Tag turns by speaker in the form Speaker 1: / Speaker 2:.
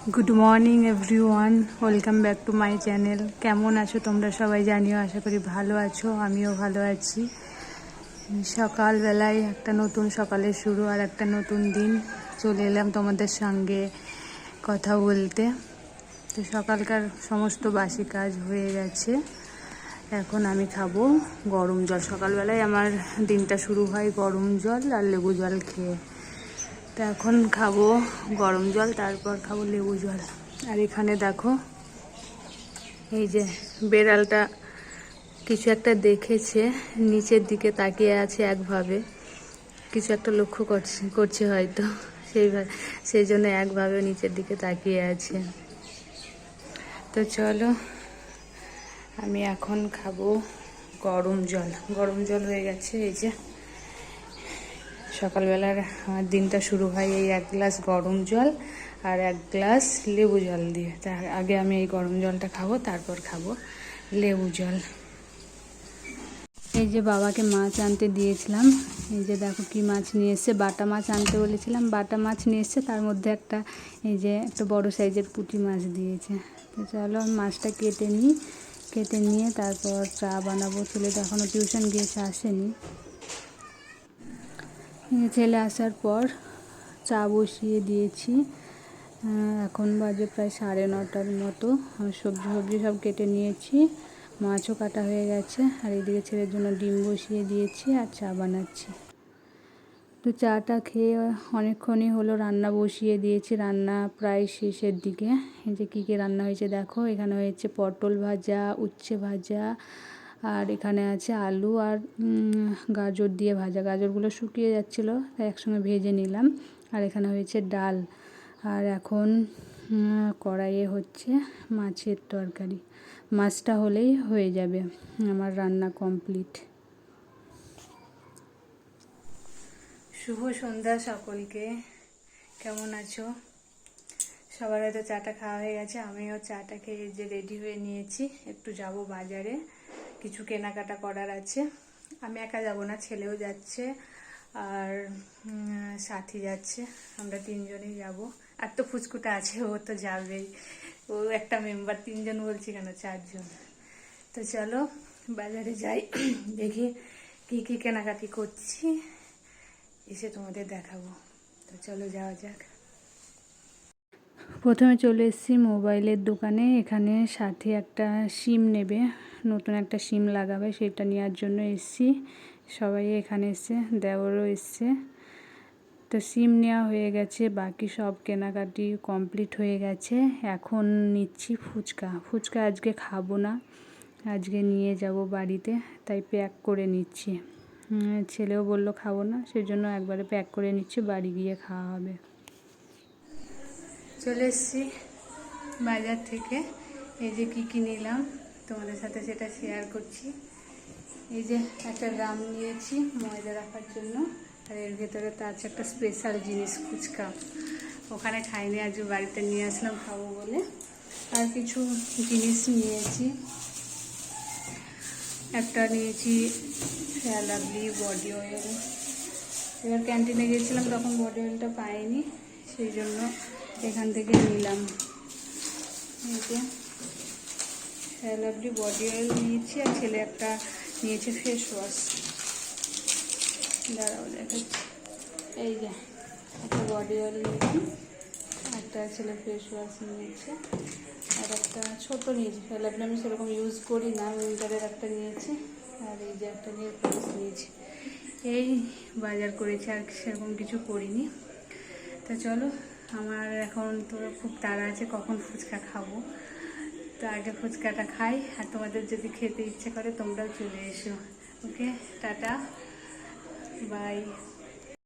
Speaker 1: Good morning everyone welcome back to my channel কেমন আছো তোমরা সবাই? জানিও, আশা করি ভালো আছো। আমিও ভালো আছি। সকালবেলায় একটা নতুন সকালের শুরু আর একটা নতুন দিন। চলে এলাম তোমাদের সঙ্গে কথা বলতে। তো সকালকার সমস্ত বাসি কাজ হয়ে গেছে। এখন আমি খাব গরম জল। সকালবেলায় আমার দিনটা শুরু হয় গরম জল আর লেবু জল খেয়ে। তো এখন খাব গরম জল, তারপর খাব লেবু জল। আর এখানে দেখো, এই যে বেড়ালটা কিছু একটা দেখেছে, নিচের দিকে তাকিয়ে আছে একভাবে। কিছু একটা লক্ষ্য করছে করছে হয়তো সেইভাবে সেই জন্য একভাবে নিচের দিকে তাকিয়ে আছে। তো চলো, আমি এখন খাব গরম জল। গরম জল হয়ে গেছে, এই যে সকালবেলার দিনটা শুরু হয় এই এক গ্লাস গরম জল আর এক গ্লাস লেবু জল দিয়ে। তার আগে আমি এই গরম জলটা খাব, তারপর খাব লেবু জল। এই যে বাবাকে মাছ আনতে দিয়েছিলাম। এই যে দেখো কি মাছ নিয়ে এসছে, বাটা মাছ আনতে বলেছিলাম। বাটা মাছ নিয়ে এসছে, তার মধ্যে একটা এই যে একটা বড় সাইজের পুঁটি মাছ দিয়েছে। তো চলো আমি মাছটা কেটে নিই, কেটে নিয়ে তারপর চা বানাবো। ছেলেটা এখনও টিউশন গিয়েছে, আসেনি। ছেলে আসার পর চা বসিয়ে দিয়েছি। এখন বাজে প্রায় সাড়ে নটার মতো। সবজি সবজি সব কেটে নিয়েছি। মাছও কাটা হয়ে গেছে। আর এদিকে ছেলের জন্য ডিম বসিয়ে দিয়েছি আর চা বানাচ্ছি। তো চাটা খেয়ে অনেকক্ষণই হলো রান্না বসিয়ে দিয়েছি। রান্না প্রায় শেষের দিকে। এই যে কী কী রান্না হয়েছে দেখো। এখানে হয়েছে পটল ভাজা, উচ্ছে ভাজা আর এখানে আছে আলু আর গাজর দিয়ে ভাজা। গাজরগুলো শুকিয়ে যাচ্ছিল, তাই একসঙ্গে ভেজে নিলাম। আর এখানে হয়েছে ডাল। আর এখন কড়াইয়ে হচ্ছে মাছের তরকারি। মাছটা হলেই হয়ে যাবে আমার রান্না কমপ্লিট। শুভ সন্ধ্যা সকলকে। কেমন আছো? সবার হয়তো চাটা খাওয়া হয়ে গেছে, আমিও চাটা খেয়ে যে রেডি হয়ে নিয়েছি। একটু যাব বাজারে। কিছু কেনাকাটা করার আছে। আমি একা যাব না, ছেলেও যাচ্ছে আর সাথী যাচ্ছে। আমরা তিনজনেই যাব। আর তো ফুচকুটা আছে, ও তো যাবেই। ও একটা মেম্বার তিনজন বলছি কেন? চারজন। তো চলো, বাজারে যাই। দেখি কি কি কেনাকাটি করছি। এসে তোমাদের দেখাবো। তো চলো যাওয়া যাক। প্রথমে চলে এসেছি মোবাইলের দোকানে। এখানে সাথে একটা সিম নেবে। নতুন একটা সিম লাগাবে, সেটা নেওয়ার জন্য এসেছি। সবাই এখানে এসছে দেওয়ারও এসছে। তো সিম নেওয়া হয়ে গেছে, বাকি সব কেনাকাটি কমপ্লিট হয়ে গেছে। এখন নিচ্ছি ফুচকা। ফুচকা আজকে খাব না, আজকে নিয়ে যাব বাড়িতে, তাই প্যাক করে নিচ্ছি। ছেলেও বলল খাব না সেই জন্য একবারে প্যাক করে নিচ্ছি, বাড়ি গিয়ে খাওয়া হবে। চলে এসেছি বাজার থেকে, এই যে কী কী নিলাম। তোমাদের সাথে সেটা শেয়ার করছি। এই যে একটা ড্রাম নিয়েছি ময়দা রাখার জন্য। আর এর ভেতরে তো আছে একটা স্পেশাল জিনিস, ফুচকা। ওখানে খাইনি আজ বাড়িতে নিয়ে আসলাম, খাব বলে। আর কিছু জিনিস নিয়েছি। একটা নিয়েছি স্যালাডলি বডি অয়েল এবার ক্যান্টিনে গিয়েছিলাম, তখন বডি অয়েলটা পাইনি। সেই জন্য এখান থেকে নিলাম। এই যে স্যালাডলি বডি অয়েল নিয়েছি আর ছেলে একটা নিয়েছে ফেস ওয়াশ দাঁড়াও, দেখাচ্ছি। এই যে, একটা বডি অয়েল নিয়েছি, একটা ছেলে ফেস ওয়াশ নিয়েছে, আর একটা ছোট নিয়েছি। স্যালাডলি আমি সেরকম ইউজ করি না উইন্টারের একটা নিয়েছি, আর এই যে একটা নিয়ে পলিশ নিয়েছি। এই বাজার করেছি আর সেরকম কিছু করিনি। তা চলো, আমার এখন তো খুব তাড়া আছে, কখন ফুচকা খাব? তো আগে ফুচকাটা খাই, আর তোমাদের যদি খেতে ইচ্ছে করে তোমরাও চলে এসো। ওকে টাটা। বাই